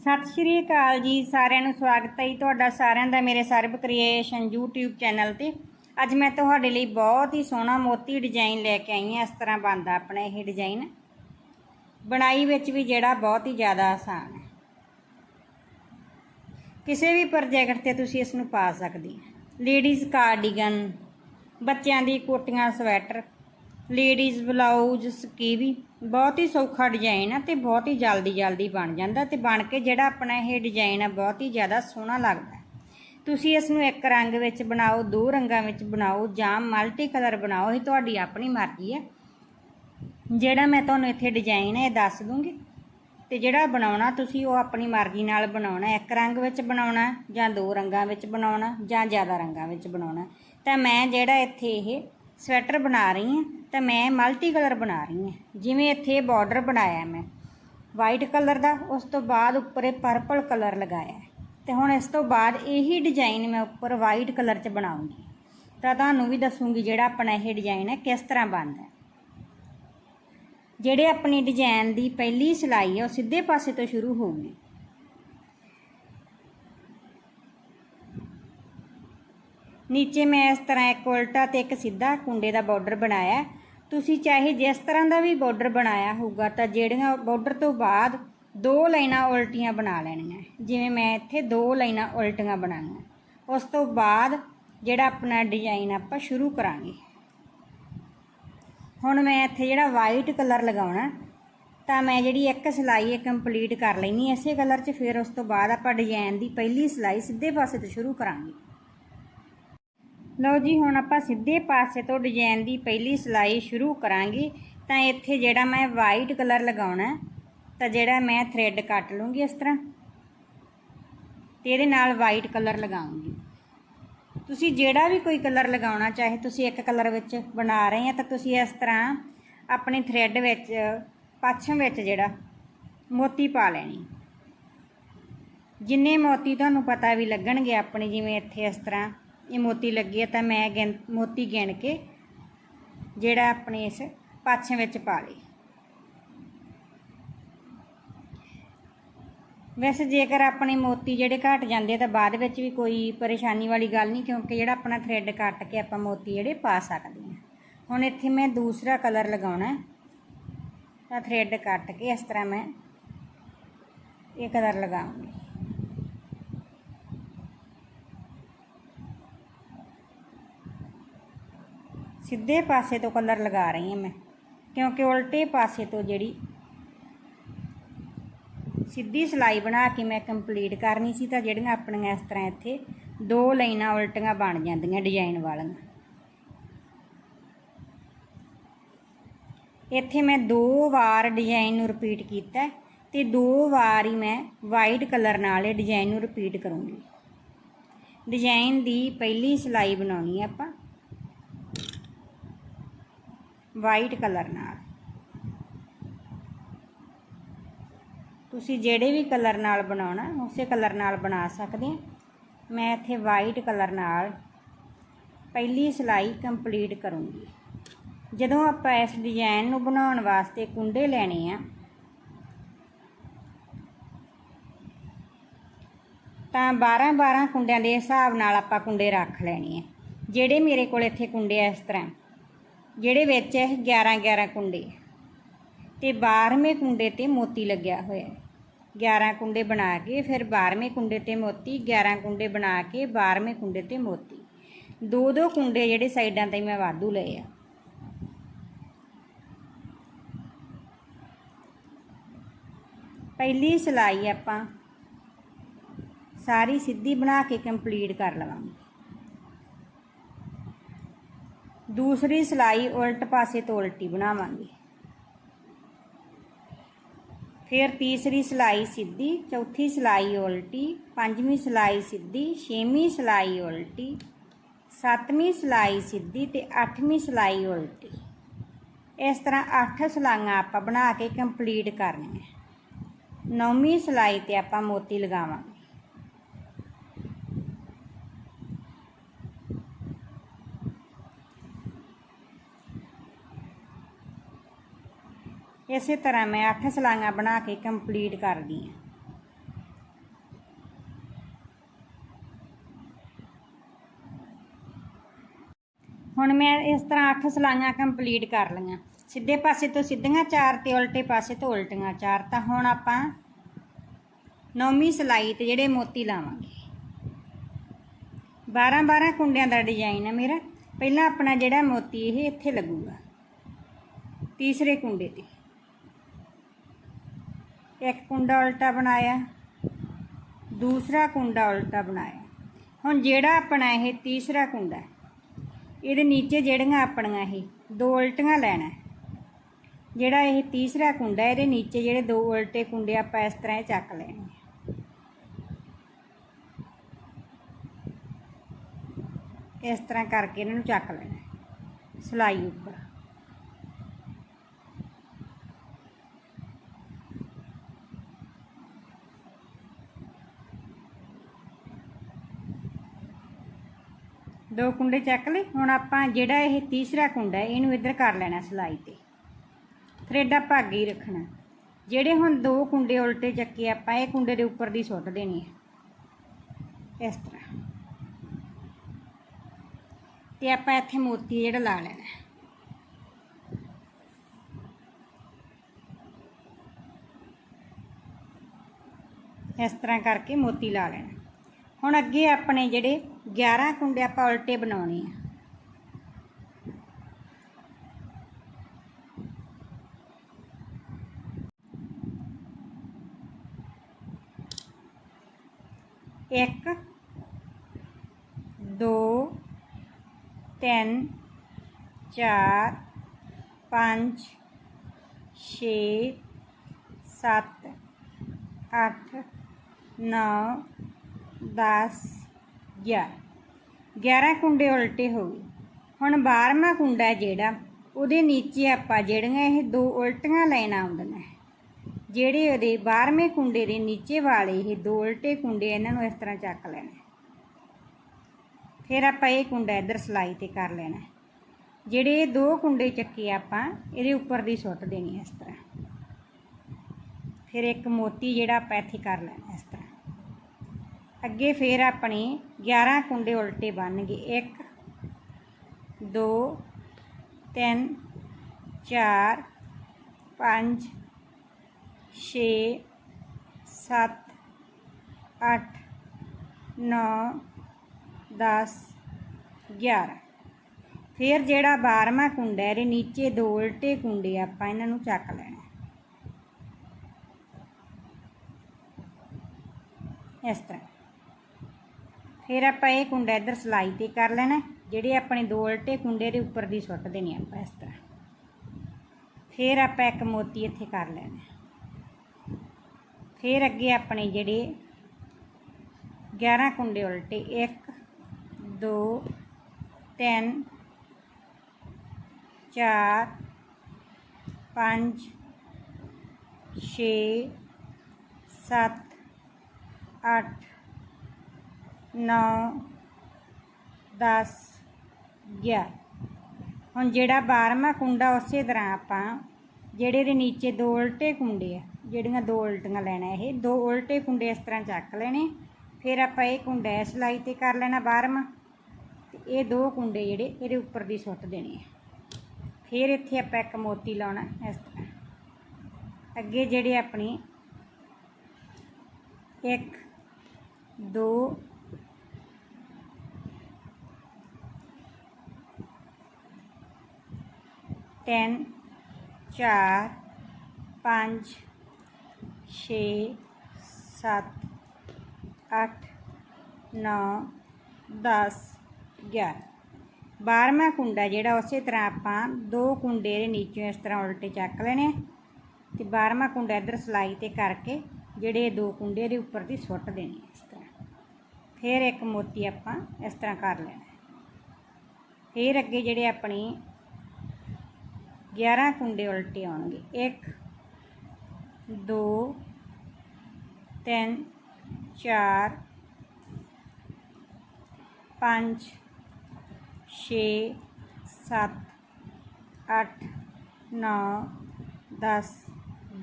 ਸਤਿ ਸ਼੍ਰੀ ਅਕਾਲ ਜੀ, ਸਾਰਿਆਂ ਨੂੰ ਸਵਾਗਤ ਹੈ ਜੀ ਤੁਹਾਡਾ ਸਾਰਿਆਂ ਦਾ ਮੇਰੇ ਸਰਬ ਕ੍ਰੀਏਸ਼ਨ YouTube ਚੈਨਲ ਤੇ। ਅੱਜ ਮੈਂ ਤੁਹਾਡੇ ਲਈ ਬਹੁਤ ਹੀ ਸੋਹਣਾ ਮੋਤੀ ਡਿਜ਼ਾਈਨ ਲੈ ਕੇ ਆਈ ਹਾਂ, ਇਸ ਤਰ੍ਹਾਂ ਬਣਦਾ ਆਪਣਾ ਇਹ ਡਿਜ਼ਾਈਨ ਬਣਾਈ ਵਿੱਚ ਵੀ ਜਿਹੜਾ ਬਹੁਤ ਹੀ ਜ਼ਿਆਦਾ ਆਸਾਨ ਹੈ। ਕਿਸੇ ਵੀ ਪ੍ਰੋਜੈਕਟ ਤੇ ਤੁਸੀਂ ਇਸ ਨੂੰ ਪਾ ਸਕਦੇ ਹੋ। ਲੇਡੀਜ਼ ਕਾਰਡੀਗਨ ਬੱਚਿਆਂ ਦੀ ਕੋਟੀਆਂ ਸਵੈਟਰ ਲੇਡੀਜ਼ ਬਲਾਊਜ਼ ਸਕੀਵੀ ਬਹੁਤ ਹੀ ਸੌਖਾ ਡਿਜ਼ਾਈਨ ਆ ਤੇ ਬਹੁਤ ਹੀ ਜਲਦੀ ਜਲਦੀ ਬਣ ਜਾਂਦਾ ਤੇ ਬਣ ਕੇ ਜਿਹੜਾ ਆਪਣਾ ਇਹ ਡਿਜ਼ਾਈਨ ਆ ਬਹੁਤ ਹੀ ਜ਼ਿਆਦਾ ਸੋਹਣਾ ਲੱਗਦਾ। ਤੁਸੀਂ ਇਸ ਨੂੰ ਇੱਕ ਰੰਗ ਵਿੱਚ ਬਣਾਓ, ਦੋ ਰੰਗਾਂ ਵਿੱਚ ਬਣਾਓ ਜਾਂ ਮਲਟੀ ਕਲਰ ਬਣਾਓ, ਇਹ ਤੁਹਾਡੀ ਆਪਣੀ ਮਰਜ਼ੀ ਹੈ ਜਿਹੜਾ ਮੈਂ ਤੁਹਾਨੂੰ ਇੱਥੇ ਡਿਜ਼ਾਈਨ ਹੈ ਇਹ ਦੱਸ ਦੂੰਗੀ। ਤੇ ਜਿਹੜਾ ਬਣਾਉਣਾ ਤੁਸੀਂ ਉਹ ਆਪਣੀ ਮਰਜ਼ੀ ਨਾਲ ਬਣਾਉਣਾ, ਇੱਕ ਰੰਗ ਵਿੱਚ ਬਣਾਉਣਾ ਜਾਂ ਦੋ ਰੰਗਾਂ ਵਿੱਚ ਬਣਾਉਣਾ ਜਾਂ ਜ਼ਿਆਦਾ ਰੰਗਾਂ ਵਿੱਚ ਬਣਾਉਣਾ। ਤਾਂ ਮੈਂ ਜਿਹੜਾ ਇੱਥੇ ਇਹ ਸਵੈਟਰ ਬਣਾ ਰਹੀ ਹਾਂ ਤਾਂ ਮੈਂ ਮਲਟੀ ਕਲਰ ਬਣਾ ਰਹੀ ਹਾਂ। ਜਿਵੇਂ ਇੱਥੇ ਬਾਰਡਰ ਬਣਾਇਆ ਮੈਂ। ਵਾਈਟ ਕਲਰ ਦਾ, ਉਸ ਤੋਂ ਬਾਅਦ ਉੱਪਰ ਪਰਪਲ ਕਲਰ ਲਗਾਇਆ ਹੈ। ਤੇ ਹੁਣ ਇਸ ਤੋਂ ਬਾਅਦ ਇਹੀ ਡਿਜ਼ਾਈਨ ਮੈਂ ਉੱਪਰ ਵਾਈਟ ਕਲਰ 'ਚ ਬਣਾਉਂਗੀ। ਤਾਂ ਤੁਹਾਨੂੰ ਵੀ ਦੱਸੂਗੀ ਜਿਹੜਾ ਆਪਣਾ ਇਹ ਡਿਜ਼ਾਈਨ ਹੈ, ਕਿਸ ਤਰ੍ਹਾਂ ਬਣਦਾ ਜਿਹੜੇ ਆਪਣੀ ਡਿਜ਼ਾਈਨ ਦੀ ਪਹਿਲੀ ਸਿਲਾਈ ਹੈ, ਉਹ ਸਿੱਧੇ ਪਾਸੇ ਤੋਂ ਸ਼ੁਰੂ ਹੋਊਗੀ ਨੀਚੇ ਮੈਂ ਇਸ ਤਰ੍ਹਾਂ ਇੱਕ ਉਲਟਾ ਤੇ ਇੱਕ ਸਿੱਧਾ ਕੁੰਡੇ ਦਾ ਬਾਰਡਰ ਬਣਾਇਆ ਤੁਸੀਂ ਚਾਹੇ ਜਿਸ ਤਰ੍ਹਾਂ ਦਾ ਵੀ ਬਾਰਡਰ ਬਣਾਇਆ ਹੋਊਗਾ ਤਾਂ ਜਿਹੜੀਆਂ ਬਾਰਡਰ ਤੋਂ ਬਾਅਦ ਦੋ ਲਾਈਨਾਂ ਉਲਟੀਆਂ ਬਣਾ ਲੈਣੀਆਂ ਜਿਵੇਂ ਮੈਂ ਇੱਥੇ ਦੋ ਲਾਈਨਾਂ ਉਲਟੀਆਂ ਬਣਾਈਆਂ ਉਸ ਤੋਂ ਬਾਅਦ ਜਿਹੜਾ ਆਪਣਾ ਡਿਜ਼ਾਈਨ ਆਪਾਂ ਸ਼ੁਰੂ ਕਰਾਂਗੇ। ਹੁਣ ਮੈਂ ਇੱਥੇ ਜਿਹੜਾ ਵਾਈਟ ਕਲਰ ਲਗਾਉਣਾ ਤਾਂ ਮੈਂ ਜਿਹੜੀ ਇੱਕ ਸਿਲਾਈ ਇਹ ਕੰਪਲੀਟ ਕਰ ਲੈਣੀ ਇਸੇ ਕਲਰ 'ਚ ਫਿਰ ਉਸ ਤੋਂ ਬਾਅਦ ਆਪਾਂ ਡਿਜ਼ਾਈਨ ਦੀ ਪਹਿਲੀ ਸਿਲਾਈ ਸਿੱਧੇ ਪਾਸੇ ਤੋਂ ਸ਼ੁਰੂ ਕਰਾਂਗੇ। ਲਓ ਜੀ, ਹੁਣ ਆਪਾਂ ਸਿੱਧੇ ਪਾਸੇ ਤੋਂ ਡਿਜ਼ਾਈਨ ਦੀ ਪਹਿਲੀ ਸਿਲਾਈ ਸ਼ੁਰੂ ਕਰਾਂਗੇ। ਤਾਂ ਇੱਥੇ ਜਿਹੜਾ ਮੈਂ ਵਾਈਟ ਕਲਰ ਲਗਾਉਣਾ ਤਾਂ ਜਿਹੜਾ ਮੈਂ ਥ੍ਰੈਡ ਕੱਟ ਲੂੰਗੀ ਇਸ ਤਰ੍ਹਾਂ। ਤੇ ਇਹਦੇ ਨਾਲ ਵਾਈਟ ਕਲਰ ਲਗਾਉਂਗੀ। ਤੁਸੀਂ ਜਿਹੜਾ ਵੀ ਕੋਈ ਕਲਰ ਲਗਾਉਣਾ, ਚਾਹੇ ਤੁਸੀਂ ਇੱਕ ਕਲਰ ਵਿੱਚ ਬਣਾ ਰਹੇ ਆ, ਤਾਂ ਤੁਸੀਂ ਇਸ ਤਰ੍ਹਾਂ ਆਪਣੇ ਥ੍ਰੈਡ ਵਿੱਚ, ਪੱਛਮ ਵਿੱਚ ਜਿਹੜਾ, ਮੋਤੀ ਪਾ ਲੈਣੀ। ਜਿੰਨੇ ਮੋਤੀ ਤੁਹਾਨੂੰ ਪਤਾ ਵੀ ਲੱਗਣਗੇ, ਆਪਣੇ ਜਿਵੇਂ ਇੱਥੇ ਇਸ ਤਰ੍ਹਾਂ ਇਹ ਮੋਤੀ ਲੱਗੇ ਆ ਤਾਂ ਮੈਂ ਗਿਣ, ਮੋਤੀ ਗਿਣ ਕੇ ਜਿਹੜਾ ਆਪਣੇ ਇਸ ਪੱਛਮ ਵਿੱਚ ਪਾ ਲਈ। ਵੈਸੇ ਜੇਕਰ ਆਪਣੇ ਮੋਤੀ ਜਿਹੜੇ ਘਟ ਜਾਂਦੇ ਤਾਂ ਬਾਅਦ ਵਿੱਚ ਵੀ ਕੋਈ ਪਰੇਸ਼ਾਨੀ ਵਾਲੀ ਗੱਲ ਨਹੀਂ, ਕਿਉਂਕਿ ਜਿਹੜਾ ਆਪਣਾ ਥ੍ਰੈਡ ਕੱਟ ਕੇ ਆਪਾਂ ਮੋਤੀ ਜਿਹੜੇ ਪਾ ਸਕਦੇ ਹਾਂ ਹੁਣ ਇੱਥੇ ਮੈਂ ਦੂਸਰਾ ਕਲਰ ਲਗਾਉਣਾ ਤਾਂ ਥ੍ਰੈਡ ਕੱਟ ਕੇ ਇਸ ਤਰ੍ਹਾਂ ਮੈਂ ਇਹ ਕਲਰ ਲਗਾਉਂਗੀ। ਸਿੱਧੇ ਪਾਸੇ ਤੋਂ ਕਲਰ ਲਗਾ ਰਹੀ ਹਾਂ ਮੈਂ, ਕਿਉਂਕਿ ਉਲਟੇ ਪਾਸੇ ਤੋਂ ਜਿਹੜੀ ਸਿੱਧੀ ਸਿਲਾਈ ਬਣਾ ਕੇ ਮੈਂ ਕੰਪਲੀਟ ਕਰਨੀ ਸੀ ਤਾਂ ਜਿਹੜੀਆਂ ਆਪਣੀਆਂ ਇਸ ਤਰ੍ਹਾਂ ਇੱਥੇ ਦੋ ਲਾਈਨਾਂ ਉਲਟੀਆਂ ਬਣ ਜਾਂਦੀਆਂ ਡਿਜ਼ਾਈਨ ਵਾਲੀਆਂ। ਇੱਥੇ ਮੈਂ ਦੋ ਵਾਰ ਡਿਜ਼ਾਈਨ ਨੂੰ ਰਿਪੀਟ ਕੀਤਾ ਹੈ ਤੇ ਦੋ ਵਾਰ ਹੀ ਮੈਂ ਵਾਈਟ ਕਲਰ ਨਾਲ ਇਹ ਡਿਜ਼ਾਈਨ ਨੂੰ ਰਿਪੀਟ ਕਰੂੰਗੀ। ਡਿਜ਼ਾਈਨ ਦੀ ਪਹਿਲੀ ਸਿਲਾਈ ਬਣਾਉਣੀ ਹੈ ਆਪਾਂ। ਵਾਈਟ ਕਲਰ ਨਾਲ। ਤੁਸੀਂ ਜਿਹੜੇ ਵੀ ਕਲਰ ਨਾਲ ਬਣਾਉਣਾ, ਉਸੇ ਕਲਰ ਨਾਲ ਬਣਾ ਸਕਦੇ ਆ ਮੈਂ ਇੱਥੇ ਵਾਈਟ ਕਲਰ ਨਾਲ ਪਹਿਲੀ ਸਿਲਾਈ ਕੰਪਲੀਟ ਕਰੂੰਗੀ। ਜਦੋਂ ਆਪਾਂ ਇਸ ਡਿਜ਼ਾਈਨ ਨੂੰ ਬਣਾਉਣ ਵਾਸਤੇ ਕੁੰਡੇ ਲੈਣੇ ਆ, ਤਾਂ 12 12 ਕੁੰਡਿਆਂ ਦੇ ਹਿਸਾਬ ਨਾਲ ਆਪਾਂ ਕੁੰਡੇ ਰੱਖ ਲੈਣੇ ਆ। ਜਿਹੜੇ ਮੇਰੇ ਕੋਲ ਇੱਥੇ ਕੁੰਡੇ ਆ ਇਸ ਤਰ੍ਹਾਂ। ਜਿਹੜੇ ਵਿੱਚ ਇਹ 11 11 ਕੁੰਡੇ। ਤੇ 12ਵੇਂ ਕੁੰਡੇ ਤੇ ਮੋਤੀ ਲੱਗਿਆ ਹੋਇਆ। ਹੈ 11 ਕੁੰਡੇ ਬਣਾ ਕੇ ਫਿਰ 12ਵੇਂ ਕੁੰਡੇ ਤੇ ਮੋਤੀ 11 ਕੁੰਡੇ ਬਣਾ ਕੇ 12ਵੇਂ ਕੁੰਡੇ ਤੇ ਮੋਤੀ। ਦੋ ਦੋ ਕੁੰਡੇ ਜਿਹੜੇ ਸਾਈਡਾਂ ਤੇ ਮੈਂ ਵਾਧੂ ਲਏ ਆ। ਪਹਿਲੀ ਸਿਲਾਈ ਆਪਾਂ ਸਾਰੀ ਸਿੱਧੀ ਬਣਾ ਕੇ ਕੰਪਲੀਟ ਕਰ ਲਵਾਂਗੇ। ਦੂਸਰੀ ਸਿਲਾਈ ਉਲਟ ਪਾਸੇ ਤੋਂ ਉਲਟੀ ਬਣਾਵਾਂਗੇ ਫਿਰ ਤੀਸਰੀ ਸਿਲਾਈ ਸਿੱਧੀ ਚੌਥੀ ਸਿਲਾਈ ਉਲਟੀ ਪੰਜਵੀਂ ਸਿਲਾਈ ਸਿੱਧੀ ਛੇਵੀਂ ਸਿਲਾਈ ਉਲਟੀ ਸੱਤਵੀਂ ਸਿਲਾਈ ਸਿੱਧੀ ਤੇ ਅੱਠਵੀਂ ਸਿਲਾਈ ਉਲਟੀ ਇਸ ਤਰ੍ਹਾਂ ਅੱਠ ਸਿਲਾਈਆਂ ਆਪਾਂ ਬਣਾ ਕੇ ਕੰਪਲੀਟ ਕਰਨੀਆਂ ਨੌਵੀਂ ਸਿਲਾਈ ਤੇ ਆਪਾਂ ਮੋਤੀ ਲਗਾਵਾਂਗੇ ਇਸੇ ਤਰ੍ਹਾਂ ਮੈਂ ਅੱਠ ਸਲਾਈਆਂ ਬਣਾ ਕੇ ਕੰਪਲੀਟ ਕਰਦੀ ਹਾਂ। ਹੁਣ ਮੈਂ ਇਸ ਤਰ੍ਹਾਂ ਅੱਠ ਸਲਾਈਆਂ ਕੰਪਲੀਟ ਕਰ ਲਈਆਂ। ਸਿੱਧੇ ਪਾਸੇ ਤੋਂ ਸਿੱਧੀਆਂ ਚਾਰ ਤੇ ਉਲਟੇ ਪਾਸੇ ਤੋਂ ਉਲਟੀਆਂ ਚਾਰ। ਤਾਂ ਹੁਣ ਆਪਾਂ ਨੌਵੀਂ ਸਲਾਈ ਤੇ ਜਿਹੜੇ ਮੋਤੀ ਲਾਵਾਂਗੇ। 12 12 ਕੁੰਡਿਆਂ ਦਾ ਡਿਜ਼ਾਈਨ ਹੈ ਮੇਰਾ। ਪਹਿਲਾਂ ਆਪਣਾ ਜਿਹੜਾ ਮੋਤੀ ਇਹ ਇੱਥੇ ਲੱਗੂਗਾ। ਤੀਸਰੇ ਕੁੰਡੇ ਤੇ। ਇੱਕ ਕੁੰਡਾ ਉਲਟਾ ਬਣਾਇਆ ਦੂਸਰਾ ਕੁੰਡਾ ਉਲਟਾ ਬਣਾਇਆ। ਹੁਣ ਜਿਹੜਾ ਆਪਣਾ ਇਹ ਤੀਸਰਾ ਕੁੰਡਾ ਇਹਦੇ ਨੀਚੇ ਜਿਹੜੀਆਂ ਆਪਣੀਆਂ ਇਹ ਦੋ ਉਲਟੀਆਂ ਲੈਣਾ ਜਿਹੜਾ ਇਹ ਤੀਸਰਾ ਕੁੰਡਾ ਇਹਦੇ ਨੀਚੇ ਜਿਹੜੇ ਦੋ ਉਲਟੇ ਕੁੰਡੇ ਆਪਾਂ ਇਸ ਤਰ੍ਹਾਂ ਇਹ ਚੱਕ ਲੈਣੇ ਇਸ ਤਰ੍ਹਾਂ ਕਰਕੇ ਇਹਨਾਂ ਨੂੰ ਚੱਕ ਲੈਣਾ ਹੈ, ਸਿਲਾਈ ਉੱਪਰ। ਦੋ ਕੁੰਡੇ ਚੱਕ ਲਏ। ਹੁਣ ਆਪਾਂ ਜਿਹੜਾ ਇਹ ਤੀਸਰਾ ਕੁੰਡਾ ਇਹਨੂੰ ਇੱਧਰ ਕਰ ਲੈਣਾ ਸਿਲਾਈ ਤੇ। ਥਰੈਡ ਆਪਾਂ ਅੱਗੇ ਹੀ ਰੱਖਣਾ। ਜਿਹੜੇ ਹੁਣ ਦੋ ਕੁੰਡੇ ਉਲਟੇ ਚੱਕੇ ਆਪਾਂ ਇਹ ਕੁੰਡੇ ਦੇ ਉੱਪਰ ਦੀ ਸੁੱਟ ਦੇਣੀ ਹੈ। ਇਸ ਤਰ੍ਹਾਂ। ਤੇ ਆਪਾਂ ਇੱਥੇ ਮੋਤੀ ਜਿਹੜਾ ਲਾ ਲੈਣਾ ਇਸ ਤਰ੍ਹਾਂ ਕਰਕੇ ਮੋਤੀ ਲਾ ਲੈਣਾ। ਹੁਣ ਅੱਗੇ ਆਪਣੇ ਜਿਹੜੇ 11 ਕੁੰਡੇ ਆਪਾਂ ਉਲਟੇ ਬਣਾਉਣੇ ਆ ਇੱਕ ਦੋ ਤਿੰਨ ਚਾਰ ਪੰਜ ਛੇ ਸੱਤ ਅੱਠ ਨੌ ਦਸ ਗਿਆਰਾਂ ਗਿਆਰਾਂ ਕੁੰਡੇ ਉਲਟੇ ਹੋ ਗਏ। ਹੁਣ 12ਵਾਂ ਕੁੰਡਾ ਜਿਹੜਾ, ਉਹਦੇ ਨੀਚੇ ਆਪਾਂ ਜਿਹੜੀਆਂ ਇਹ ਦੋ ਉਲਟੀਆਂ ਲਾਈਨਾਂ ਆਉਂਦੀਆਂ ਜਿਹੜੇ ਉਹਦੇ 12ਵੇਂ ਕੁੰਡੇ ਦੇ ਨੀਚੇ ਵਾਲੇ ਇਹ ਦੋ ਉਲਟੇ ਕੁੰਡੇ ਇਹਨਾਂ ਨੂੰ ਇਸ ਤਰ੍ਹਾਂ ਚੱਕ ਲੈਣਾ ਫਿਰ ਆਪਾਂ ਇਹ ਕੁੰਡਾ ਇੱਧਰ ਸਲਾਈ ਤੇ ਕਰ ਲੈਣਾ ਜਿਹੜੇ ਇਹ ਦੋ ਕੁੰਡੇ ਚੱਕੇ ਆਪਾਂ, ਇਹਦੇ ਉੱਪਰ ਦੀ ਸੁੱਟ ਦੇਣੀ ਇਸ ਤਰ੍ਹਾਂ। ਫਿਰ ਇੱਕ ਮੋਤੀ ਜਿਹੜਾ ਆਪਾਂ ਇੱਥੇ ਕਰ ਲੈਣਾ ਇਸ ਤਰ੍ਹਾਂ ਅੱਗੇ ਫੇਰ ਆਪਣੇ 11 ਕੁੰਡੇ ਉਲਟੇ ਬਣਨਗੇ। 1 2 3 4 5 6 7 8 9 10 11 ਫਿਰ ਜਿਹੜਾ 12ਵਾਂ ਕੁੰਡਾ ਹੈ, ਇਹਦੇ ਨੀਚੇ ਦੋ ਉਲਟੇ ਕੁੰਡੇ ਆਪਾਂ ਇਹਨਾਂ ਨੂੰ ਚੱਕ ਲੈਣਾ ਇਸ ਤਰ੍ਹਾਂ। ਫਿਰ ਆਪਾਂ ਇਹ ਕੁੰਡਾ ਇੱਧਰ ਸਲਾਈ ਤੇ ਕਰ ਲੈਣਾ, ਜਿਹੜੇ ਆਪਣੇ ਦੋ ਉਲਟੇ ਕੁੰਡੇ ਦੇ ਉੱਪਰ ਦੀ ਸੁੱਟ ਦੇਣੇ ਆਪਾਂ ਇਸ ਤਰ੍ਹਾਂ। ਫਿਰ ਆਪਾਂ ਇੱਕ ਮੋਤੀ ਇੱਥੇ ਕਰ ਲੈਣਾ। ਫਿਰ ਅੱਗੇ ਆਪਣੇ ਜਿਹੜੇ 11 ਕੁੰਡੇ ਉਲਟੇ 1 2 3 4 5 6 7 ਅੱਠ ਨੌ, ਦਸ, ਗਿਆਰਾਂ। ਹੁਣ ਜਿਹੜਾ 12ਵਾਂ ਕੁੰਡਾ ਉਸੇ ਤਰ੍ਹਾਂ ਆਪਾਂ, ਜਿਹੜੇ ਦੇ ਨੀਚੇ ਦੋ ਉਲਟੇ ਕੁੰਡੇ ਆ, ਜਿਹੜੀਆਂ ਦੋ ਉਲਟੀਆਂ ਲੈਣਾ ਇਹ, ਦੋ ਉਲਟੇ ਕੁੰਡੇ ਇਸ ਤਰ੍ਹਾਂ ਚੱਕ ਲੈਣੇ, ਫਿਰ ਆਪਾਂ ਇਹ ਕੁੰਡਾ ਇਸ ਲਾਈ ਤੇ ਕਰ ਲੈਣਾ 12ਵਾਂ ਤੇ ਇਹ ਦੋ ਕੁੰਡੇ ਜਿਹੜੇ ਇਹਦੇ ਉੱਪਰ ਦੀ ਸੁੱਟ ਦੇਣੇ ਆ। ਫਿਰ ਇੱਥੇ ਆਪਾਂ ਇੱਕ ਮੋਤੀ ਲਾਉਣਾ ਇਸ ਤਰ੍ਹਾਂ। ਅੱਗੇ ਜਿਹੜੇ ਆਪਣੀ ਇੱਕ, ਦੋ ਤਿੰਨ, ਚਾਰ, ਪੰਜ, ਛੇ, ਸੱਤ, ਅੱਠ, ਨੌ, ਦਸ, ਗਿਆਰਾਂ। ਬਾਰਵਾਂ ਕੁੰਡਾ ਜਿਹੜਾ, ਉਸੇ ਤਰ੍ਹਾਂ ਆਪਾਂ ਦੋ ਕੁੰਡੇ ਦੇ ਨੀਚੋਂ ਇਸ ਤਰ੍ਹਾਂ ਉਲਟੇ ਚੱਕ ਲੈਣੇ ਆ ਤੇ ਬਾਰਵਾਂ ਕੁੰਡਾ ਇੱਧਰ ਸਲਾਈ ਤੇ ਕਰਕੇ ਜਿਹੜੇ ਦੋ ਕੁੰਡੇ ਦੇ ਉੱਪਰ ਦੀ ਸੁੱਟ ਦੇਣੀ ਇਸ ਤਰ੍ਹਾਂ। ਫਿਰ ਇੱਕ ਮੋਤੀ ਆਪਾਂ ਇਸ ਤਰ੍ਹਾਂ ਕਰ ਲੈਣਾ। ਫਿਰ ਅੱਗੇ ਜਿਹੜੇ ਆਪਣੀ 11 ਕੁੰਡੇ ਉਲਟੇ ਆਉਣਗੇ 1 2 3 4 5 6 7 8 9 10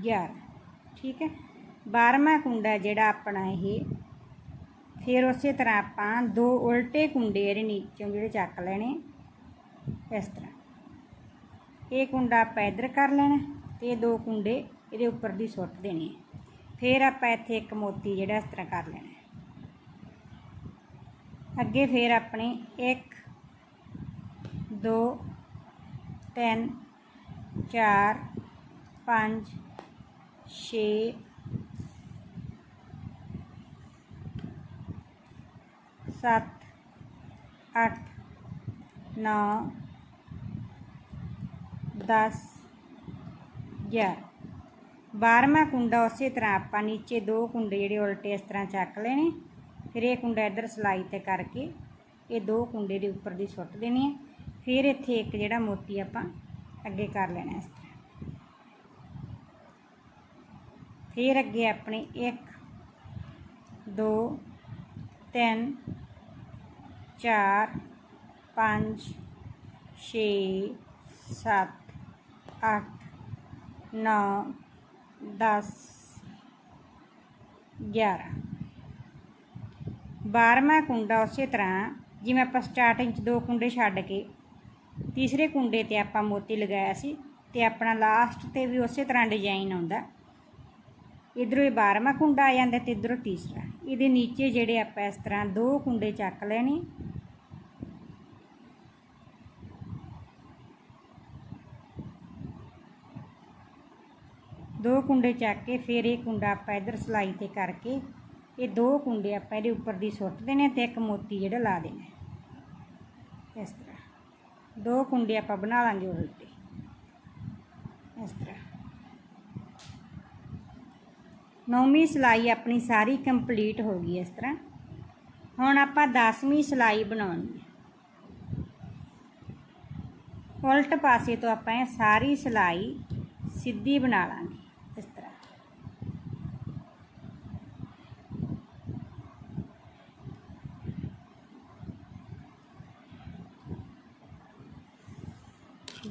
11 ਠੀਕ ਹੈ 12ਵਾਂ ਕੁੰਡਾ ਜਿਹੜਾ ਆਪਣਾ ਇਹ ਫਿਰ ਉਸੇ ਤਰ੍ਹਾਂ ਆਪਾਂ ਦੋ ਉਲਟੇ ਕੁੰਡੇ ਇਹਦੇ ਨੀਚੋਂ ਜਿਹੜੇ ਚੱਕ ਲੈਣੇ ਇਸ ਤਰ੍ਹਾਂ ਇਹ ਕੁੰਡਾ ਆਪਾਂ ਇੱਧਰ ਕਰ ਲੈਣਾ ਤੇ ਇਹ ਦੋ ਕੁੰਡੇ ਇਹਦੇ ਉੱਪਰ ਦੀ ਸੁੱਟ ਦੇਣੇ ਆ। ਫਿਰ ਆਪਾਂ ਇੱਥੇ ਇੱਕ ਮੋਤੀ ਜਿਹੜਾ ਇਸ ਤਰ੍ਹਾਂ ਕਰ ਲੈਣਾ ਅੱਗੇ ਫਿਰ ਆਪਣੇ 1 2 3 4 5 6 ਸੱਤ, ਅੱਠ, ਨੌ ਦਸ, ਗਿਆਰਾਂ। ਬਾਰਵਾਂ ਕੁੰਡਾ ਉਸੇ ਤਰ੍ਹਾਂ ਆਪਾਂ ਨੀਚੇ ਦੋ ਕੁੰਡੇ ਜਿਹੜੇ ਉਲਟੇ ਇਸ ਤਰ੍ਹਾਂ ਚੱਕ ਲੈਣੇ। ਫਿਰ ਇਹ ਕੁੰਡਾ ਇੱਧਰ ਸਲਾਈ ਤੇ ਕਰਕੇ ਇਹ ਦੋ ਕੁੰਡੇ ਦੇ ਉੱਪਰ ਦੀ ਸੁੱਟ ਦੇਣੀ ਹੈ। ਫਿਰ ਇੱਥੇ ਇੱਕ ਜਿਹੜਾ ਮੋਤੀ ਆਪਾਂ ਅੱਗੇ ਕਰ ਲੈਣਾ ਇਸ ਤਰ੍ਹਾਂ। ਫਿਰ ਅੱਗੇ ਆਪਣੇ 1 2 3 4 5 6 7 8 9 10 11 ਬਾਰਵਾਂ ਕੁੰਡਾ ਉਸੇ ਤਰ੍ਹਾਂ ਜਿਵੇਂ ਆਪਾਂ ਸਟਾਰਟਿੰਗ 'ਚ ਦੋ ਕੁੰਡੇ ਛੱਡ ਕੇ ਤੀਸਰੇ ਕੁੰਡੇ ਤੇ ਆਪਾਂ ਮੋਤੀ ਲਗਾਇਆ ਸੀ ਤੇ ਆਪਣਾ ਲਾਸਟ ਤੇ ਵੀ ਉਸੇ ਤਰ੍ਹਾਂ ਡਿਜ਼ਾਈਨ ਆਉਂਦਾ। ਇਧਰੋਂ ਇਹ 12ਵਾਂ ਕੁੰਡਾ ਆ ਜਾਂਦਾ ਤੇ ਇਧਰੋਂ ਤੀਸਰਾ। ਇਹਦੇ ਨੀਚੇ ਜਿਹੜੇ ਆਪਾਂ ਇਸ ਤਰ੍ਹਾਂ ਦੋ ਕੁੰਡੇ ਚੱਕ ਲੈਣੇ ਦੋ ਕੁੰਡੇ ਚੱਕ ਕੇ ਫਿਰ ਇਹ ਕੁੰਡਾ ਆਪਾਂ ਇਧਰ ਸਲਾਈ ਤੇ ਕਰਕੇ ਇਹ ਦੋ ਕੁੰਡੇ ਆਪਾਂ ਇਹਦੇ ਉੱਪਰ ਦੀ ਸੁੱਟ ਦੇਣੇ ਤੇ ਇੱਕ ਮੋਤੀ ਜਿਹੜਾ ਲਾ ਦੇਣਾ ਇਸ ਤਰ੍ਹਾਂ। ਦੋ ਕੁੰਡੇ ਆਪਾਂ ਬਣਾ ਲਾਂਗੇ ਉਲਟੇ ਇਸ ਤਰ੍ਹਾਂ। ਨੌਵੀਂ ਸਿਲਾਈ ਆਪਣੀ ਸਾਰੀ ਕੰਪਲੀਟ ਹੋ ਗਈ ਇਸ ਤਰ੍ਹਾਂ। ਹੁਣ ਆਪਾਂ 10ਵੀਂ ਸਿਲਾਈ ਬਣਾਉਣੀ ਹੈ। ਉਲਟ ਪਾਸੇ ਤੋਂ ਆਪਾਂ ਇਹ ਸਾਰੀ ਸਿਲਾਈ ਸਿੱਧੀ ਬਣਾ ਲਾਂਗੇ।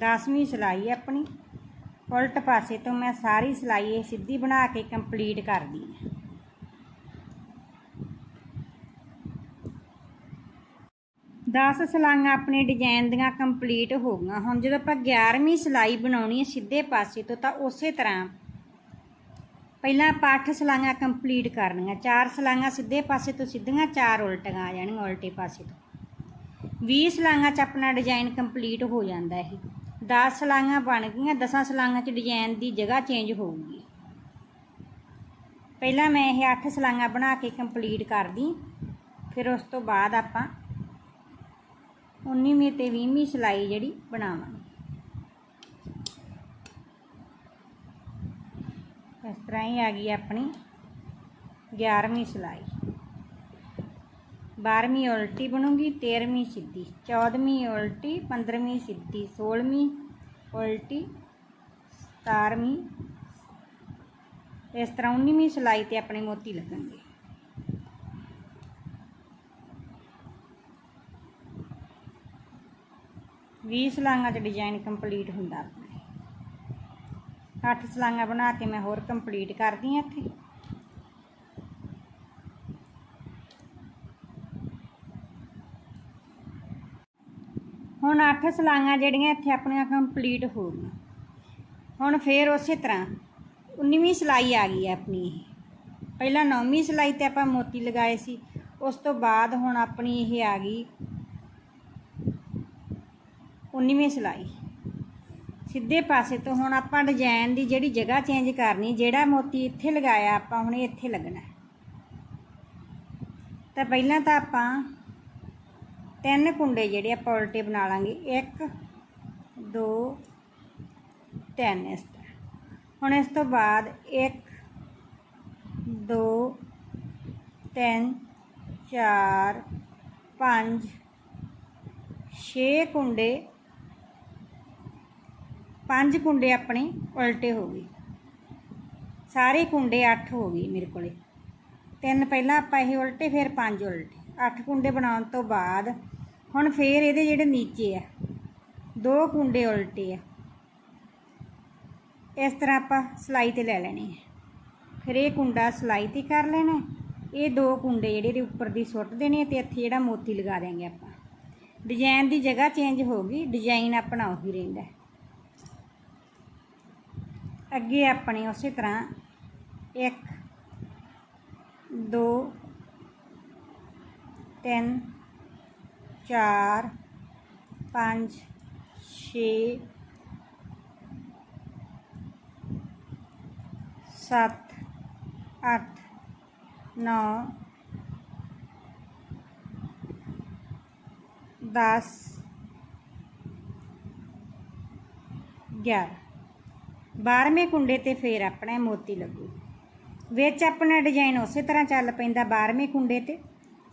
10ਵੀਂ ਸਿਲਾਈ ਹੈ ਆਪਣੀ। ਉਲਟ ਪਾਸੇ ਤੋਂ ਮੈਂ ਸਾਰੀ ਸਿਲਾਈ ਇਹ ਸਿੱਧੀ ਬਣਾ ਕੇ ਕੰਪਲੀਟ ਕਰਦੀ ਹਾਂ। ਦਸ ਸਲਾਈਆਂ ਆਪਣੇ ਡਿਜ਼ਾਈਨ ਦੀਆਂ ਕੰਪਲੀਟ ਹੋ ਗਈਆਂ। ਹੁਣ ਜਦੋਂ ਆਪਾਂ 11ਵੀਂ ਸਿਲਾਈ ਬਣਾਉਣੀ ਹੈ ਸਿੱਧੇ ਪਾਸੇ ਤੋਂ, ਤਾਂ ਉਸੇ ਤਰ੍ਹਾਂ ਪਹਿਲਾਂ ਆਪਾਂ ਸਲਾਈਆਂ ਕੰਪਲੀਟ ਕਰਨੀਆਂ। ਚਾਰ ਸਲਾਈਆਂ ਸਿੱਧੇ ਪਾਸੇ ਤੋਂ ਸਿੱਧੀਆਂ, ਚਾਰ ਉਲਟੀਆਂ ਆ ਜਾਣਗੀਆਂ ਉਲਟੇ ਪਾਸੇ ਤੋਂ। 20 ਸਲਾਈਆਂ 'ਚ ਆਪਣਾ ਡਿਜ਼ਾਈਨ ਕੰਪਲੀਟ ਹੋ ਜਾਂਦਾ ਇਹ। 10 ਸਲਾਈਆਂ ਬਣ ਗਈਆਂ 10 ਸਿਲਾਈਆਂ 'ਚ ਡਿਜ਼ਾਈਨ ਦੀ ਜਗ੍ਹਾ ਚੇਂਜ ਹੋਊਗੀ ਪਹਿਲਾਂ ਮੈਂ ਇਹ 8 ਸਲਾਈਆਂ ਬਣਾ ਕੇ ਕੰਪਲੀਟ ਕਰਦੀ, ਫਿਰ ਉਸ ਤੋਂ ਬਾਅਦ ਆਪਾਂ 19ਵੀਂ ਤੇ 20ਵੀਂ ਸਿਲਾਈ ਜਿਹੜੀ ਬਣਾਵਾਂਗੇ। ਇਸ ਤਰ੍ਹਾਂ ਹੀ ਆ ਗਈ ਆਪਣੀ 11ਵੀਂ ਸਿਲਾਈ। 12ਵੀਂ ਉਲਟੀ ਬਣੂਗੀ 13ਵੀਂ ਸਿੱਧੀ 14ਵੀਂ ਉਲਟੀ 15ਵੀਂ ਸਿੱਧੀ 16ਵੀਂ ਉਲਟੀ 17ਵੀਂ ਇਸ ਤਰ੍ਹਾਂ 19ਵੀਂ ਸਿਲਾਈ ਤੇ ਆਪਣੇ ਮੋਤੀ ਲੱਗਣਗੇ। ਵੀਹ ਸਲਾਂਗਾ 'ਚ ਡਿਜ਼ਾਈਨ ਕੰਪਲੀਟ ਹੁੰਦਾ ਆਪਣਾ। ਅੱਠ ਸਲਾਂਗਾ ਬਣਾ ਕੇ ਮੈਂ ਹੋਰ ਕੰਪਲੀਟ ਕਰਦੀ ਹਾਂ ਇੱਥੇ। ਹੁਣ ਅੱਠ ਸਲਾਂਗਾ ਜਿਹੜੀਆਂ ਇੱਥੇ ਆਪਣੀਆਂ ਕੰਪਲੀਟ ਹੋ ਗਈਆਂ। ਹੁਣ ਫੇਰ ਉਸੇ ਤਰ੍ਹਾਂ 19ਵੀਂ ਸਿਲਾਈ ਆ ਗਈ ਹੈ ਆਪਣੀ ਇਹ। ਪਹਿਲਾਂ 9ਵੀਂ ਸਿਲਾਈ ਤੇ ਆਪਾਂ ਮੋਤੀ ਲਗਾਏ ਸੀ, ਉਸ ਤੋਂ ਬਾਅਦ ਹੁਣ ਆਪਣੀ ਇਹ ਆ ਗਈ 19ਵੀਂ ਸਿਲਾਈ। ਸਿੱਧੇ ਪਾਸੇ ਤੋਂ ਹੁਣ ਆਪਾਂ ਡਿਜ਼ਾਈਨ ਦੀ ਜਿਹੜੀ ਜਗ੍ਹਾ ਚੇਂਜ ਕਰਨੀ, ਜਿਹੜਾ ਮੋਤੀ ਇੱਥੇ ਲਗਾਇਆ, ਆਪਾਂ ਹੁਣ ਇਹ ਇੱਥੇ ਲੱਗਣਾ। ਤਾਂ ਪਹਿਲਾਂ ਤਾਂ ਆਪਾਂ ਤਿੰਨ ਕੁੰਡੇ ਜਿਹੜੇ ਆਪਾਂ ਉਲਟੇ ਬਣਾ ਲਾਂਗੇ। 1 2 ਤਿੰਨ ਇਸ ਤਰ੍ਹਾਂ। ਹੁਣ ਇਸ ਤੋਂ ਬਾਅਦ 1 2 3 4 5 6 ਕੁੰਡੇ। ਪੰਜ ਕੁੰਡੇ ਆਪਣੇ ਉਲਟੇ ਹੋ ਗਏ। ਸਾਰੇ ਕੁੰਡੇ 8 ਹੋ ਗਏ ਮੇਰੇ ਕੋਲੇ। ਤਿੰਨ ਪਹਿਲਾਂ ਆਪਾਂ ਇਹ ਉਲਟੇ, ਫਿਰ ਪੰਜ ਉਲਟੇ। 8 ਕੁੰਡੇ ਬਣਾਉਣ ਤੋਂ ਬਾਅਦ ਹੁਣ ਫੇਰ ਇਹਦੇ ਜਿਹੜੇ ਨੀਚੇ ਆ, ਦੋ ਕੁੰਡੇ ਉਲਟੇ ਆ। ਇਸ ਤਰ੍ਹਾਂ ਆਪਾਂ ਸਲਾਈ ਤੇ ਲੈ ਲੈਣੇ ਹੈ ਫਿਰ ਇਹ ਕੁੰਡਾ ਸਲਾਈ ਤੇ ਕਰ ਲੈਣਾ ਇਹ ਦੋ ਕੁੰਡੇ ਜਿਹੜੇ ਇਹਦੇ ਉੱਪਰ ਦੀ ਸੁੱਟ ਦੇਣੇ ਤੇ ਇੱਥੇ ਜਿਹੜਾ ਮੋਤੀ ਲਗਾ ਦਿਆਂਗੇ ਆਪਾਂ। ਡਿਜ਼ਾਈਨ ਦੀ ਜਗ੍ਹਾ ਚੇਂਜ ਹੋ ਗਈ, ਡਿਜ਼ਾਈਨ ਆਪਣਾ ਉਹੀ ਰਹਿੰਦਾ ਅੱਗੇ ਆਪਣੇ ਉਸੇ ਤਰ੍ਹਾਂ 1 2 3 4 5 6 7 8 9 10 11 ਬਾਰਵੇਂ ਕੁੰਡੇ ਤੇ ਫੇਰ ਆਪਣਾ ਮੋਤੀ ਲੱਗੂ। ਵਿੱਚ ਆਪਣਾ ਡਿਜ਼ਾਈਨ ਉਸੇ ਤਰ੍ਹਾਂ ਚੱਲ ਪੈਂਦਾ ਬਾਰਵੇਂ ਕੁੰਡੇ ਤੇ।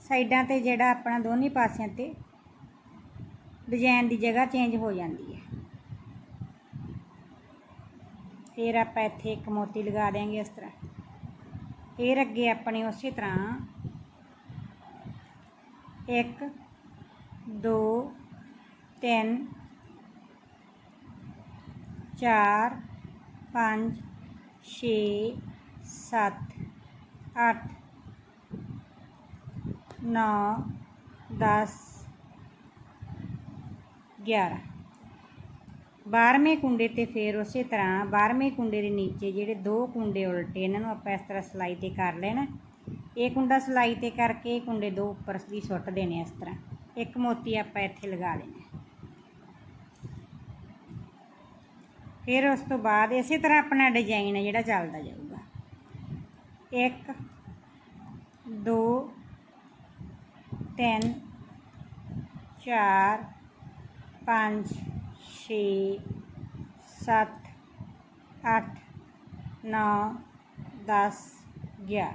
ਸਾਈਡਾਂ ਤੇ ਜਿਹੜਾ ਆਪਣਾ ਦੋਨੇ ਪਾਸਿਆਂ ਤੇ ਡਿਜ਼ਾਈਨ ਦੀ ਜਗ੍ਹਾ ਚੇਂਜ ਹੋ ਜਾਂਦੀ ਹੈ। ਫਿਰ ਆਪਾਂ ਇੱਥੇ ਇੱਕ ਮੋਤੀ ਲਗਾ ਦਿਆਂਗੇ ਇਸ ਤਰ੍ਹਾਂ। ਫਿਰ ਅੱਗੇ ਆਪਣੇ ਉਸੇ ਤਰ੍ਹਾਂ 1 2 3 4 5 6 7 8 9 10 11 ਬਾਰਵੇਂ ਕੁੰਡੇ ਤੇ ਫੇਰ ਉਸੇ ਤਰ੍ਹਾਂ ਬਾਰਵੇਂ ਕੁੰਡੇ ਦੇ ਨੀਚੇ ਜਿਹੜੇ ਦੋ ਕੁੰਡੇ ਉਲਟੇ ਇਹਨਾਂ ਨੂੰ ਆਪਾਂ ਇਸ ਤਰ੍ਹਾਂ ਸਲਾਈ ਤੇ ਕਰ ਲੈਣਾ। ਇਹ ਕੁੰਡਾ ਸਲਾਈ ਤੇ ਕਰਕੇ ਇਹ ਕੁੰਡੇ ਦੋ ਉੱਪਰ ਦੀ ਸੁੱਟ ਦੇਣੇ ਇਸ ਤਰ੍ਹਾਂ। ਇੱਕ ਮੋਤੀ ਆਪਾਂ ਇੱਥੇ ਲਗਾ ਲੈਣਾ ਫਿਰ ਉਸ ਤੋਂ ਬਾਅਦ ਇਸੇ ਤਰ੍ਹਾਂ ਆਪਣਾ ਡਿਜ਼ਾਈਨ ਹੈ ਜਿਹੜਾ ਚੱਲਦਾ ਜਾਊਗਾ। 1 2 3 4 5 6 7 8 9 10 11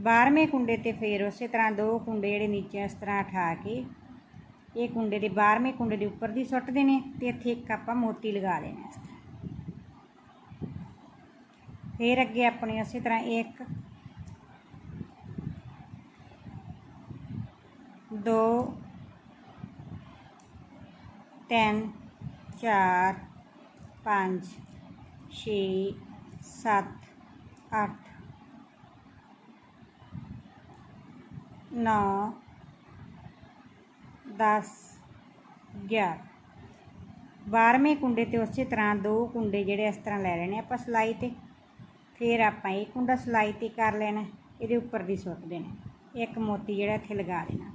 ਬਾਰਵੇਂ ਕੁੰਡੇ ਤੇ ਫੇਰ ਉਸੇ ਤਰ੍ਹਾਂ ਦੋ ਕੁੰਡੇ ਜਿਹੜੇ ਨੀਚੇ ਇਸ ਤਰ੍ਹਾਂ ਉਠਾ ਕੇ ਇਹ ਕੁੰਡੇ ਦੇ ਬਾਰਵੇਂ ਕੁੰਡੇ ਦੇ ਉੱਪਰ ਦੀ ਸੁੱਟ ਦੇਣੇ ਤੇ ਇੱਥੇ ਇੱਕ ਆਪਾਂ ਮੋਤੀ ਲਗਾ ਦੇਣਾ ਇਸ ਤਰ੍ਹਾਂ ਫੇਰ ਅੱਗੇ ਆਪਣੀ ਉਸੇ ਤਰ੍ਹਾਂ ਇੱਕ ਦੋ ਤਿੰਨ ਚਾਰ ਪੰਜ ਛੇ ਸੱਤ ਅੱਠ ਨੌ ਦਸ ਗਿਆਰਾਂ ਬਾਰਵੇਂ ਕੁੰਡੇ ਤੇ ਉਸੇ ਤਰ੍ਹਾਂ ਦੋ ਕੁੰਡੇ ਜਿਹੜੇ ਇਸ ਤਰ੍ਹਾਂ ਲੈ ਲੈਣੇ ਆਪਾਂ ਸਲਾਈ ਤੇ ਫਿਰ ਆਪਾਂ ਇਹ ਕੁੰਡਾ ਸਲਾਈ ਤੇ ਕਰ ਲੈਣਾ ਇਹਦੇ ਉੱਪਰ ਦੀ ਸੁੱਟ ਦੇਣਾ ਇੱਕ ਮੋਤੀ ਜਿਹੜਾ ਇੱਥੇ ਲਗਾ ਦੇਣਾ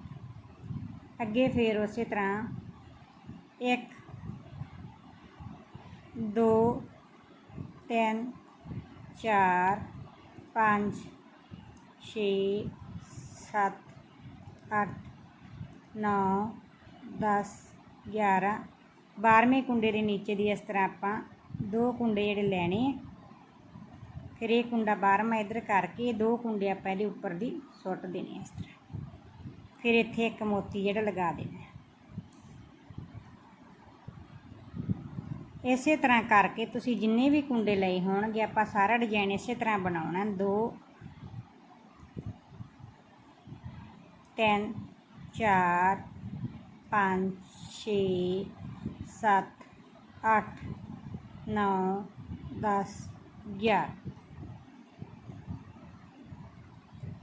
ਅੱਗੇ ਫਿਰ ਉਸੇ ਤਰ੍ਹਾਂ ਇੱਕ, ਦੋ, ਤਿੰਨ, ਚਾਰ, ਪੰਜ, ਛੇ, ਸੱਤ, ਅੱਠ, ਨੌ, ਦਸ, ਗਿਆਰਾਂ। ਬਾਰਵੇਂ ਕੁੰਡੇ ਦੇ ਨੀਚੇ ਦੀ ਇਸ ਤਰ੍ਹਾਂ ਆਪਾਂ ਦੋ ਕੁੰਡੇ ਜਿਹੜੇ ਲੈਣੇ ਫਿਰ ਇਹ ਕੁੰਡਾ ਬਾਰਵਾਂ ਇੱਧਰ ਕਰਕੇ ਦੋ ਕੁੰਡੇ ਆਪਾਂ ਇਹਦੇ ਉੱਪਰ ਦੀ ਸੁੱਟ ਦੇਣੇ ਇਸ ਤਰ੍ਹਾਂ। ਫਿਰ ਇੱਥੇ ਇੱਕ ਮੋਤੀ ਜਿਹੜਾ ਲਗਾ ਦੇਣਾ ਇਸੇ ਤਰ੍ਹਾਂ ਕਰਕੇ ਤੁਸੀਂ ਜਿੰਨੇ ਵੀ ਕੁੰਡੇ ਲਏ ਹੋਣਗੇ, ਆਪਾਂ ਸਾਰਾ ਡਿਜ਼ਾਈਨ ਇਸੇ ਤਰ੍ਹਾਂ ਬਣਾਉਣਾ। ਦੋ, ਤਿੰਨ, ਚਾਰ, ਪੰਜ, ਛੇ, ਸੱਤ, ਅੱਠ, ਨੌ, ਦਸ, ਗਿਆਰਾਂ।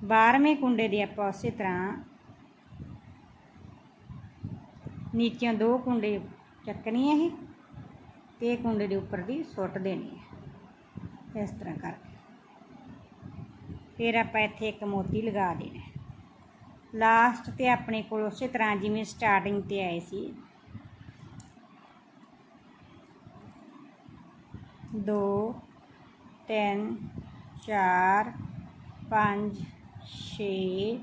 ਬਾਰਵੇਂ ਕੁੰਡੇ ਦੇ ਆਪਾਂ ਉਸੇ ਤਰ੍ਹਾਂ ਨੀਚਿਆਂ ਦੋ ਕੁੰਡੇ ਚੱਕਣੇ ਆ ਇਹ ਤੇ ਕੁੰਡੇ ਦੇ ਉੱਪਰ ਦੀ ਸੁੱਟ ਦੇਣੀ ਹੈ ਇਸ ਤਰ੍ਹਾਂ ਕਰਕੇ। ਫਿਰ ਆਪਾਂ ਇੱਥੇ ਇੱਕ ਮੋਤੀ ਲਗਾ ਦੇਣਾ। ਲਾਸਟ ਤੇ ਆਪਣੇ ਕੋਲ ਉਸੇ ਤਰ੍ਹਾਂ ਜਿਵੇਂ ਸਟਾਰਟਿੰਗ ਤੇ ਆਏ ਸੀ। ਦੋ, ਤਿੰਨ, ਚਾਰ, ਪੰਜ, ਛੇ,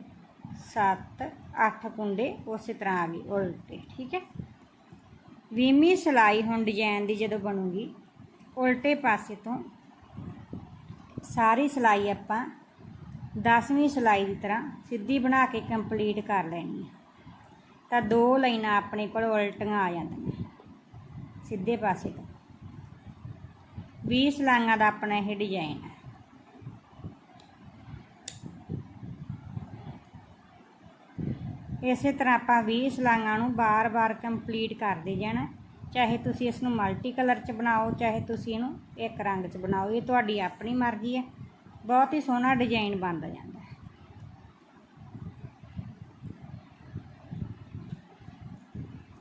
ਸੱਤ ਅੱਠ ਕੁੰਡੇ ਉਸੇ ਤਰ੍ਹਾਂ ਆ ਗਏ ਉਲਟੇ, ਠੀਕ ਹੈ? ਵੀਹਵੀਂ ਸਿਲਾਈ ਹੁਣ ਡਿਜ਼ਾਈਨ ਦੀ ਜਦੋਂ ਬਣੂਗੀ, ਉਲਟੇ ਪਾਸੇ ਤੋਂ ਸਾਰੀ ਸਿਲਾਈ ਆਪਾਂ 10ਵੀਂ ਸਿਲਾਈ ਦੀ ਤਰ੍ਹਾਂ ਸਿੱਧੀ ਬਣਾ ਕੇ ਕੰਪਲੀਟ ਕਰ ਲੈਣੀ ਹੈ। ਤਾਂ ਦੋ ਲਾਈਨਾਂ ਆਪਣੇ ਕੋਲ ਉਲਟੀਆਂ ਆ ਜਾਂਦੀਆਂ, ਸਿੱਧੇ ਪਾਸੇ ਤੋਂ। 20 ਸਲਾਈਆਂ ਦਾ ਆਪਣਾ ਇਹ ਡਿਜ਼ਾਈਨ ਹੈ। ਇਸੇ ਤਰ੍ਹਾਂ ਆਪਾਂ 20 ਸਲਾਈਆਂ ਨੂੰ ਬਾਰ-ਬਾਰ ਕੰਪਲੀਟ ਕਰਦੇ ਜਾਣਾ। ਚਾਹੇ ਤੁਸੀਂ ਇਸ ਨੂੰ ਮਲਟੀ ਕਲਰ 'ਚ ਬਣਾਓ, ਚਾਹੇ ਤੁਸੀਂ ਇਹਨੂੰ ਇੱਕ ਰੰਗ 'ਚ ਬਣਾਓ, ਇਹ ਤੁਹਾਡੀ ਆਪਣੀ ਮਰਜ਼ੀ ਹੈ। ਬਹੁਤ ਹੀ ਸੋਹਣਾ ਡਿਜ਼ਾਈਨ ਬਣਦਾ ਜਾਂਦਾ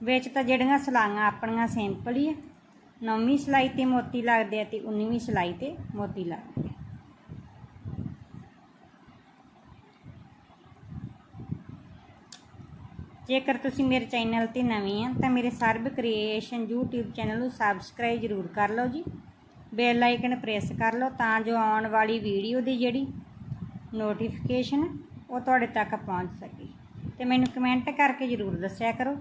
ਵਿੱਚ ਤਾਂ ਜਿਹੜੀਆਂ ਸਲਾਈਆਂ ਆਪਣੀਆਂ ਸਿੰਪਲ ਹੀ ਆ ਨੌਵੀਂ ਸਿਲਾਈ ਤੇ ਮੋਤੀ ਲੱਗਦੇ ਆ ਤੇ 19ਵੀਂ ਸਿਲਾਈ ਤੇ ਮੋਤੀ ਲੱਗਦੇ ਆ ਜੇਕਰ ਤੁਸੀਂ ਮੇਰੇ ਚੈਨਲ ਤੇ ਨਵੇਂ ਆ, ਤਾਂ ਮੇਰੇ ਸਰਬ ਕ੍ਰੀਏਸ਼ਨ YouTube ਚੈਨਲ ਨੂੰ ਸਬਸਕ੍ਰਾਈਬ ਜ਼ਰੂਰ ਕਰ ਲਓ ਜੀ। ਬੈਲ ਆਈਕਨ ਪ੍ਰੈਸ ਕਰ ਲਓ ਤਾਂ ਜੋ ਆਉਣ ਵਾਲੀ ਵੀਡੀਓ ਦੀ ਜਿਹੜੀ ਨੋਟੀਫਿਕੇਸ਼ਨ ਉਹ ਤੁਹਾਡੇ ਤੱਕ ਪਹੁੰਚ ਸਕੇ। ਤੇ ਮੈਨੂੰ ਕਮੈਂਟ ਕਰਕੇ ਜ਼ਰੂਰ ਦੱਸਿਆ ਕਰੋ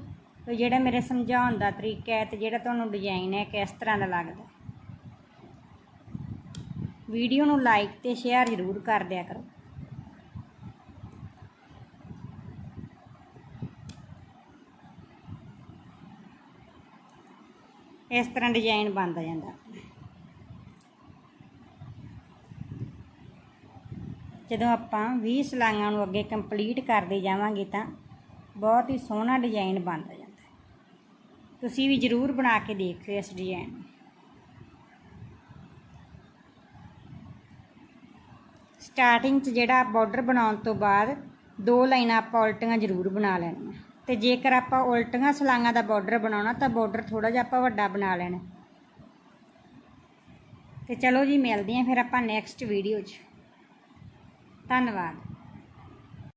ਤੇ ਜਿਹੜਾ ਮੇਰੇ ਸਮਝਾਉਣ ਦਾ ਤਰੀਕਾ ਹੈ ਤੇ ਜਿਹੜਾ ਤੁਹਾਨੂੰ ਡਿਜ਼ਾਈਨ ਹੈ ਕਿਸ ਤਰ੍ਹਾਂ ਦਾ ਲੱਗਦਾ ਵੀਡੀਓ ਨੂੰ ਲਾਈਕ ਤੇ ਸ਼ੇਅਰ ਜ਼ਰੂਰ ਕਰ ਦਿਆ ਕਰੋ। ਇਸ ਤਰ੍ਹਾਂ ਡਿਜ਼ਾਈਨ ਬਣਦਾ ਜਾਂਦਾ। ਜਦੋਂ ਆਪਾਂ 20 ਸਲਾਈਆਂ ਨੂੰ ਅੱਗੇ ਕੰਪਲੀਟ ਕਰਦੇ ਜਾਵਾਂਗੇ ਤਾਂ ਬਹੁਤ ਹੀ ਸੋਹਣਾ ਡਿਜ਼ਾਈਨ ਬਣਦਾ ਜਾਂਦਾ। ਤੁਸੀਂ ਵੀ ਜ਼ਰੂਰ ਬਣਾ ਕੇ ਦੇਖਿਓ ਇਸ ਡਿਜ਼ਾਈਨ ਨੂੰ। ਸਟਾਰਟਿੰਗ 'ਚ ਜਿਹੜਾ ਬਾਰਡਰ ਬਣਾਉਣ ਤੋਂ ਬਾਅਦ ਦੋ ਲਾਈਨਾਂ ਆਪਾਂ ਉਲਟੀਆਂ ਜ਼ਰੂਰ ਬਣਾ ਲੈਣੀਆਂ। ਤੇ ਜੇਕਰ ਆਪਾਂ ਉਲਟੀਆਂ ਸਲਾਈਆਂ ਦਾ ਬਾਰਡਰ ਬਣਾਉਣਾ ਤਾਂ ਬਾਰਡਰ ਥੋੜਾ ਜਿਹਾ ਆਪਾਂ ਵੱਡਾ ਬਣਾ ਲੈਣਾ ਤੇ ਚਲੋ ਜੀ, ਮਿਲਦੇ ਆਂ ਫਿਰ ਆਪਾਂ ਨੈਕਸਟ ਵੀਡੀਓ 'ਚ। ਧੰਨਵਾਦ।